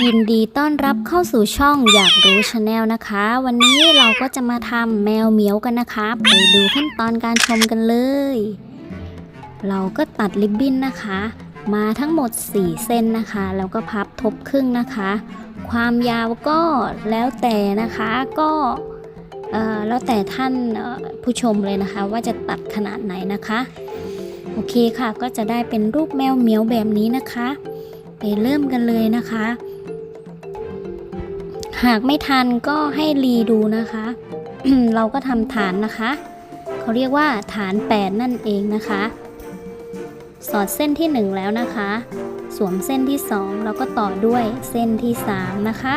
ยินดีต้อนรับเข้าสู่ช่องอยากรู้ชาแนลนะคะ วันนี้เราก็จะมาทำแมวเหมียวกันนะคะ ไปดูขั้นตอนการชมกันเลย เราก็ตัดริบบิ้นนะคะ มาทั้งหมด 4 เส้นนะคะ แล้วก็พับทบครึ่งนะคะ ความยาวก็แล้วแต่นะคะก็เออแล้วแต่ท่านผู้ชมเลยนะคะ ว่าจะตัดขนาดไหนนะคะ โอเคค่ะก็จะได้เป็นรูปแมวเหมียวแบบนี้นะคะ ไปเริ่มกันเลยนะคะ หากไม่ทันก็ให้รีดูนะคะ เราก็ทำฐานนะคะ เขาเรียกว่าฐาน 8 นั่นเองนะคะ สอดเส้นที่ 1 แล้วนะคะ สวมเส้นที่ 2 แล้วก็ต่อด้วยเส้นที่ 3 นะคะ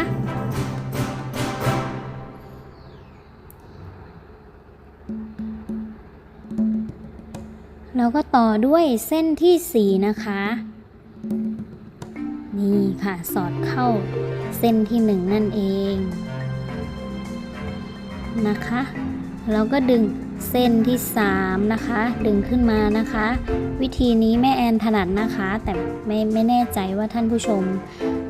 แล้วก็ต่อด้วยเส้นที่ 4 นะคะ นี่ค่ะสอดเข้าเส้นที่1นั่นเองนะคะแล้วก็ดึงเส้นที่ 3 นะคะ ดึงขึ้นมานะคะ วิธีนี้แม่แอนถนัดนะคะ แต่ไม่ไม่แน่ใจว่าท่านผู้ชม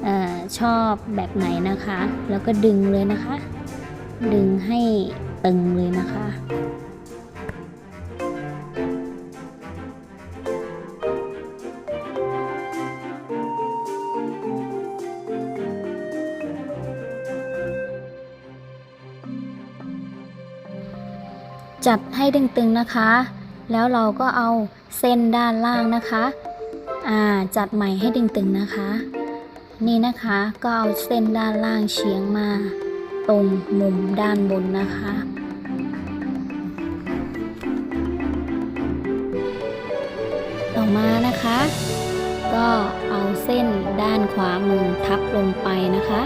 ออชอบแบบไหนนะคะ แล้วก็ดึงเลยนะคะ ดึงให้ตึงเลยนะคะ จัดให้ตึงๆนะคะ แล้วเราก็เอาเส้นด้านล่างนะคะอ่าจัดใหม่ให้ตึงๆนะคะ นี่นะคะก็เอาเส้นด้านล่างเฉียงมา ตรงมุมด้านบนนะคะต่อมานะคะ ก็เอาเส้นด้านขวามือทับลงไปนะคะ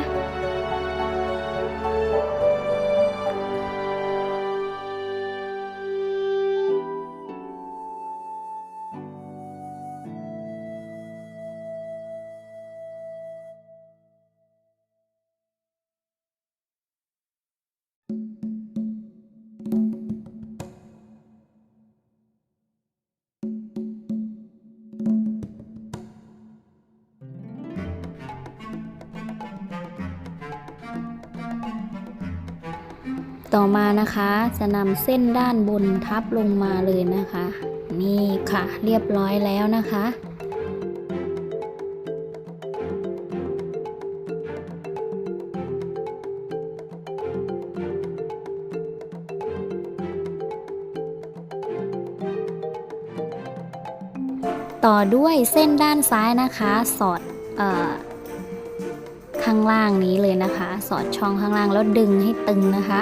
ต่อมานะคะจะนำเส้นด้านบนทับลงมาเลยนะคะ นี่ค่ะเรียบร้อยแล้วนะคะต่อด้วยเส้นด้านซ้ายนะคะ สอดเออ ข้างล่างนี้เลยนะคะ สอดช่องข้างล่างแล้วดึงให้ตึงนะคะ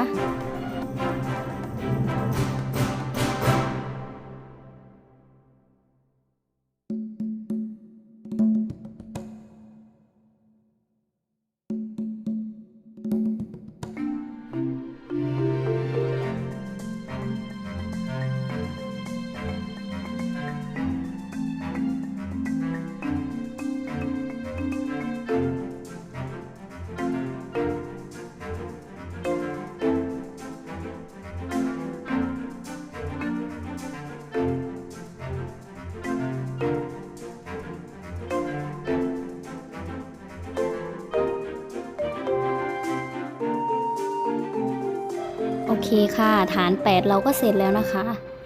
เคค่ะ ฐาน 8 เราก็เสร็จแล้วนะคะ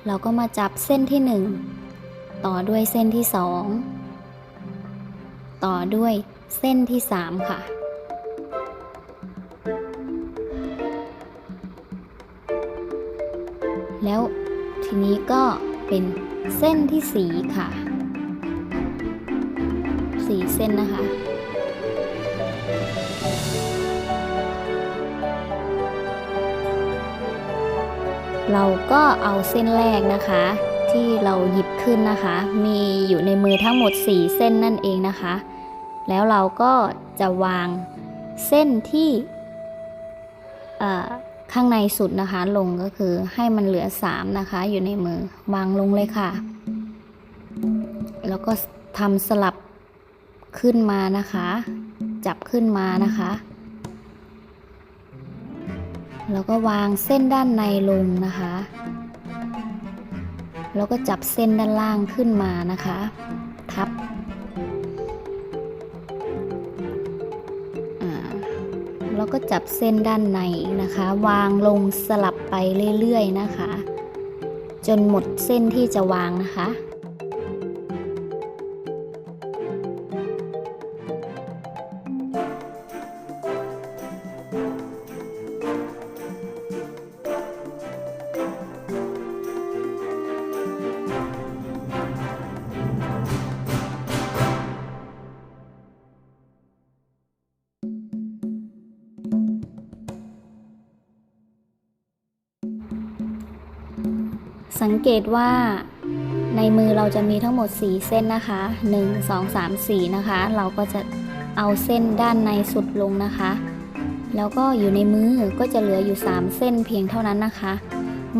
เราก็มาจับเส้นที่ 1 ต่อด้วยเส้นที่ 2 ต่อด้วยเส้นที่ 3 ค่ะ แล้วทีนี้ก็เป็นเส้นที่ 4 ค่ะ 4 เส้นนะคะ เราก็เอาเส้นแรกนะคะ ที่เราหยิบขึ้นนะคะ มีอยู่ในมือทั้งหมด 4 เส้นนั่นเองนะคะ แล้วเราก็จะวางเส้นที่ข้างในสุดนะคะ ลงก็คือให้มันเหลือ 3 นะคะ อยู่ในมือวางลงเลยค่ะ แล้วก็ทำสลับขึ้นมานะคะ จับขึ้นมานะคะ แล้วก็วางเส้นด้านในลงนะคะ แล้วก็จับเส้นด้านล่างขึ้นมานะคะ ทับเราก็จับเส้นด้านในนะคะ วางลงสลับไปเรื่อยๆนะคะ จนหมดเส้นที่จะวางนะคะ สังเกตว่าในมือเราจะมีทั้งหมด 4 เส้นนะคะ 1 2 3 4 นะคะ เราก็จะเอาเส้นด้านในสุดลงนะคะ แล้วก็อยู่ในมือก็จะเหลืออยู่ 3 เส้นเพียงเท่านั้นนะคะ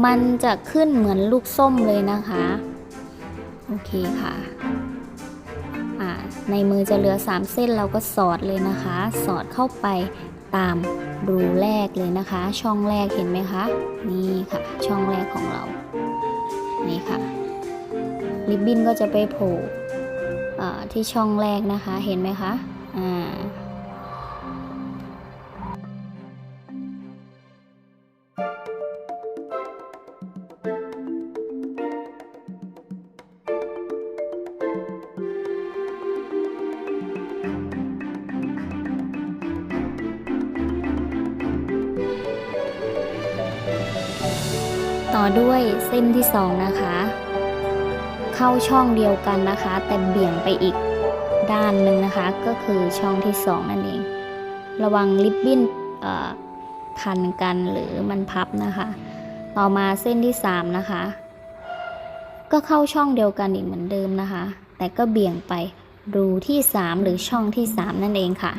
มันจะขึ้นเหมือนลูกส้มเลยนะคะ โอเคค่ะในมือจะเหลือ 3 เส้นเราก็สอดเลยนะคะ สอดเข้าไปตามรูแรกเลยนะคะ ช่องแรกเห็นไหมคะ นี่ค่ะ ช่องแรกของเรา นี่ค่ะ ริบบิ้นก็จะไปโผล่ที่ช่องแรกนะคะ เห็นไหมคะ อ่า อด้วยเส้นที่สองนะคะ เข้าช่องเดียวกันนะคะ แต่เบี่ยงไปอีกด้านหนึ่งนะคะ ก็คือช่องที่สองนั่นเอง ระวังลิปบิ้นพันกันหรือมันพับนะคะ ต่อมาเส้นที่สามนะคะ ก็เข้าช่องเดียวกันอีกเหมือนเดิมนะคะ แต่ก็เบี่ยงไปรูที่สามหรือช่องที่สามนั่นเองค่ะ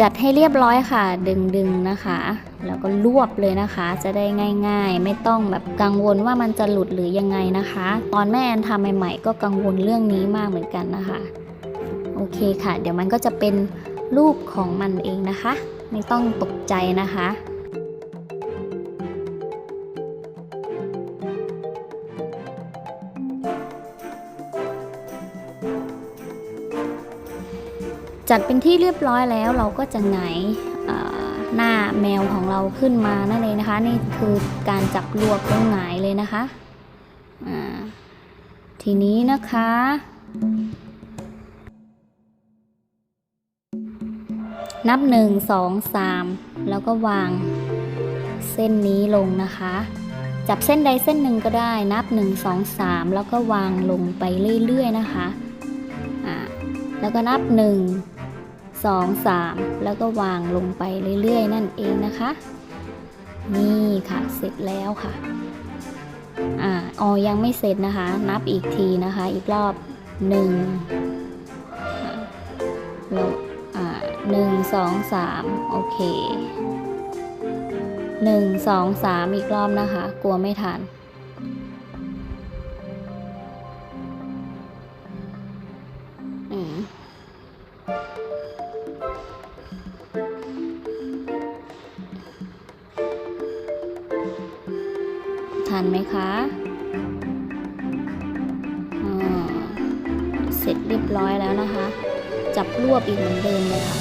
จัดให้เรียบร้อยค่ะ ดึงดึงนะคะ แล้วก็รวบเลยนะคะ จะได้ง่าย ๆ ไม่ต้องแบบกังวลว่ามันจะหลุดหรือยังไงนะคะ ตอนแม่แอนทำใหม่ๆ ก็กังวลเรื่องนี้มากเหมือนกันนะคะ โอเคค่ะ เดี๋ยวมันก็จะเป็นรูปของมันเองนะคะ ไม่ต้องตกใจนะคะ จัดเป็นที่เรียบร้อยแล้วเราก็จะหงหน้าแมวของเราขึ้นมานั่นเองนะคะ นี่คือการจับรวบตรงไหงายเลยนะคะทีนี้นะคะ นับหนึ่งสองสามแล้วก็วางเส้นนี้ลงนะคะ จับเส้นใดเส้นหนึ่งก็ได้นับ1 2 3แล้วก็วางลงไปเรื่อยๆนะคะ แล้วก็นับ1 2 3 แล้วก็วางลงไปเรื่อยๆ นั่นเองนะคะ นี่ค่ะเสร็จแล้วค่ะอ่าอ๋อยังไม่เสร็จนะคะ นับอีกทีนะคะ อีกรอบ1อ่าแล้วอ่าหนึ่งสองสามโอเคหนึ่งสองสามอีกรอบนะคะ กลัวไม่ทัน เสร็จเรียบร้อยแล้วนะคะ จับรวบอีกเหมือนเดิมเลยค่ะ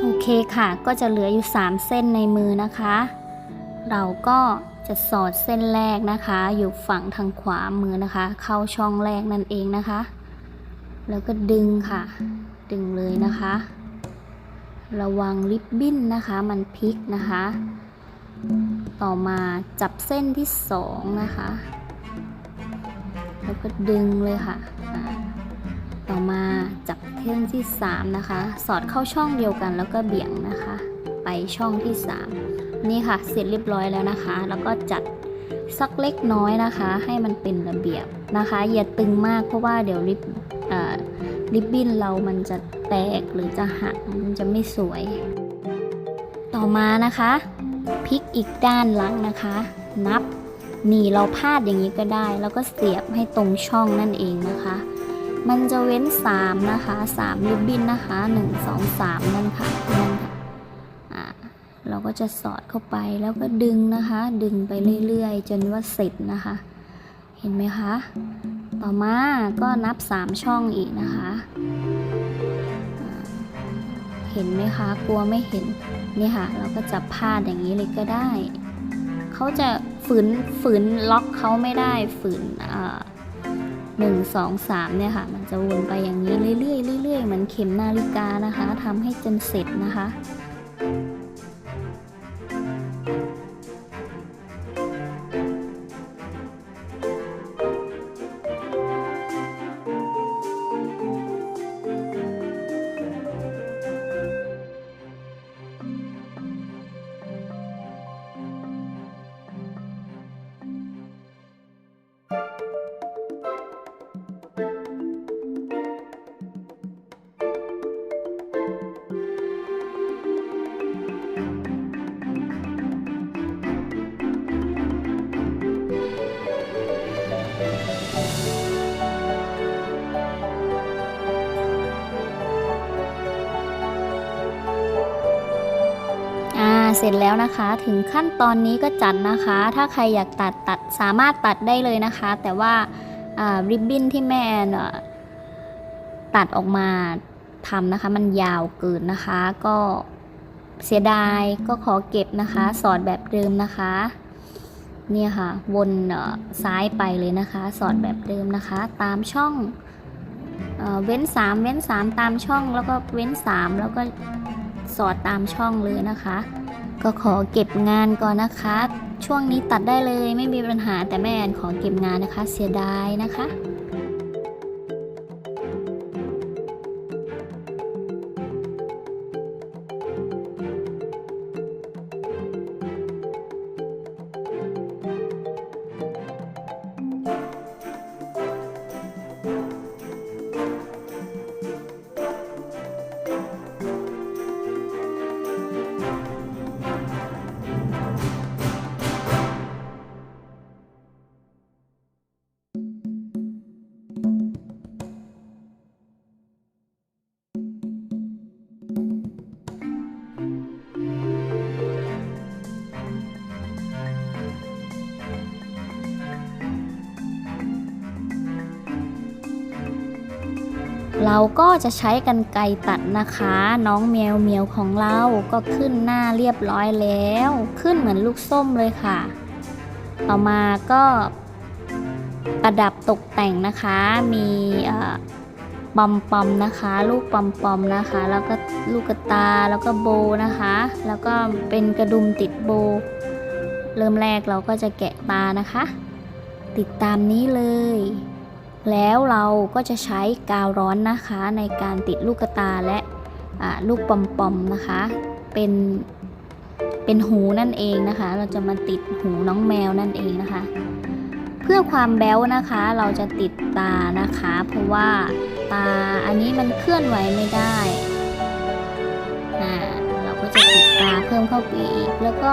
โอเคค่ะก็จะเหลืออยู่ 3 เส้นในมือนะคะ เราก็จะสอดเส้นแรกนะคะ อยู่ฝั่งทางขวามือนะคะ เข้าช่องแรกนั่นเองนะคะ แล้วก็ดึงค่ะ ดึงเลยนะคะ ระวังริบบิ้นนะคะ มันพลิกนะคะ ต่อมาจับเส้นที่สองนะคะ แล้วก็ดึงเลยค่ะ ต่อมาจับเส้นที่สามนะคะ สอดเข้าช่องเดียวกันแล้วก็เบี่ยงนะคะ ไปช่องที่สามนี่ค่ะ เสร็จเรียบร้อยแล้วนะคะ แล้วก็จัดสักเล็กน้อยนะคะ ให้มันเป็นระเบียบนะคะ อย่าตึงมากเพราะว่าเดี๋ยวริบริบบิ้นเรามันจะ แตกหรือจะหักมันจะไม่สวย ต่อมานะคะพลิกอีกด้านหลังนะคะ นับนี่เราพาดอย่างนี้ก็ได้ แล้วก็เสียบให้ตรงช่องนั่นเองนะคะ มันจะเว้น 3 นะคะ 3 ริบบิ้นนะคะ 1 2 3 นั่นค่ะนั่นค่ะอ่าเราก็จะสอดเข้าไปแล้วก็ดึงนะคะ ดึงไปเรื่อยๆ จนว่าเสร็จนะคะ เห็นไหมคะ ต่อมาก็นับ 3 ช่องอีกนะคะ เห็นไหมคะ กลัวไม่เห็นนี่ค่ะ เราก็จับผ้าอย่างนี้เลยก็ได้ เขาจะฝืนฝืนล็อกเขาไม่ได้ฝืนหนึ่งสองสามเนี่ยค่ะ มันจะวนไปอย่างนี้เรื่อยๆเรื่อยๆเหมือนเข็มนาฬิกานะคะทำให้จนเสร็จนะคะ เสร็จแล้วนะคะ ถึงขั้นตอนนี้ก็จัดนะคะ ถ้าใครอยากตัดตัดสามารถตัดได้เลยนะคะ แต่ว่าริบบิ้นที่แม่แอนตัดออกมาทำนะคะ มันยาวเกินนะคะ ก็เสียดายก็ขอเก็บนะคะ สอดแบบเดิมนะคะ เนี่ยค่ะ วนซ้ายไปเลยนะคะ สอดแบบเดิมนะคะ ตามช่องเอเว้น 3 เว้น 3 ตามช่องแล้วก็เว้น 3 แล้วก็สอดตามช่องเลยนะคะ ก็ขอเก็บงานก่อนนะคะ ช่วงนี้ตัดได้เลยไม่มีปัญหาแต่แม่แอนขอเก็บงานนะคะ เสียดายนะคะ เราก็จะใช้กันไกรตัดนะคะ น้องแมวเมียวของเราก็ขึ้นหน้าเรียบร้อยแล้ว ขึ้นเหมือนลูกส้มเลยค่ะ ต่อมาก็ประดับตกแต่งนะคะ มีปอมปอมนะคะ ลูกปอมปอมนะคะ แล้วก็ลูกตาแล้วก็โบนะคะ แล้วก็เป็นกระดุมติดโบ เริ่มแรกเราก็จะแกะตานะคะ ติดตามนี้เลย แล้วเราก็จะใช้กาวร้อนนะคะในการติดลูกตาและลูกปอมปอมนะคะ เป็นเป็นหูนั่นเองนะคะ เราจะมาติดหูน้องแมวนั่นเองนะคะ เพื่อความแบ๊วนะคะเราจะติดตานะคะ เพราะว่าตาอันนี้มันเคลื่อนไหวไม่ได้เราก็จะติดตาเพิ่มเข้าไปอีก แล้วก็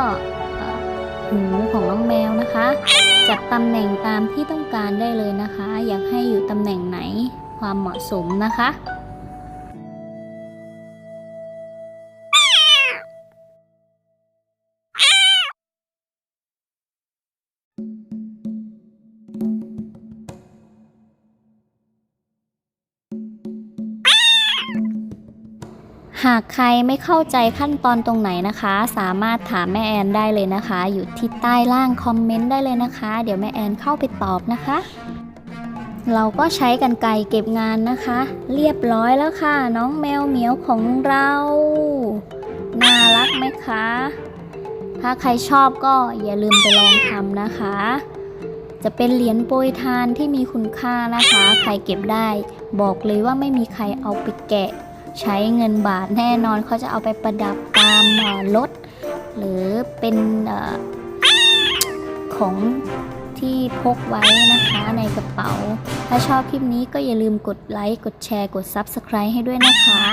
หูของน้องแมวนะคะ จัดตำแหน่งตามที่ต้องการได้เลยนะคะ อยากให้อยู่ตำแหน่งไหนความเหมาะสมนะคะ หากใครไม่เข้าใจขั้นตอนตรงไหนนะคะ สามารถถามแม่แอนได้เลยนะคะ อยู่ที่ใต้ล่างคอมเมนต์ได้เลยนะคะ เดี๋ยวแม่แอนเข้าไปตอบนะคะ เราก็ใช้กันไกรเก็บงานนะคะ เรียบร้อยแล้วค่ะ น้องแมวเหมียวของเรา น่ารักไหมคะ ถ้าใครชอบก็อย่าลืมไปลองทำนะคะ จะเป็นเหรียญโปรยทานที่มีคุณค่านะคะ ใครเก็บได้ บอกเลยว่าไม่มีใครเอาไปแกะ ใช้เงินบาทแน่นอนเขาจะเอาไปประดับตามรถ หรือเป็นอของที่พกไว้นะคะในกระเป๋า ถ้าชอบคลิปนี้ก็อย่าลืมกดไลค์ กดแชร์ กด Subscribe ให้ด้วยนะคะ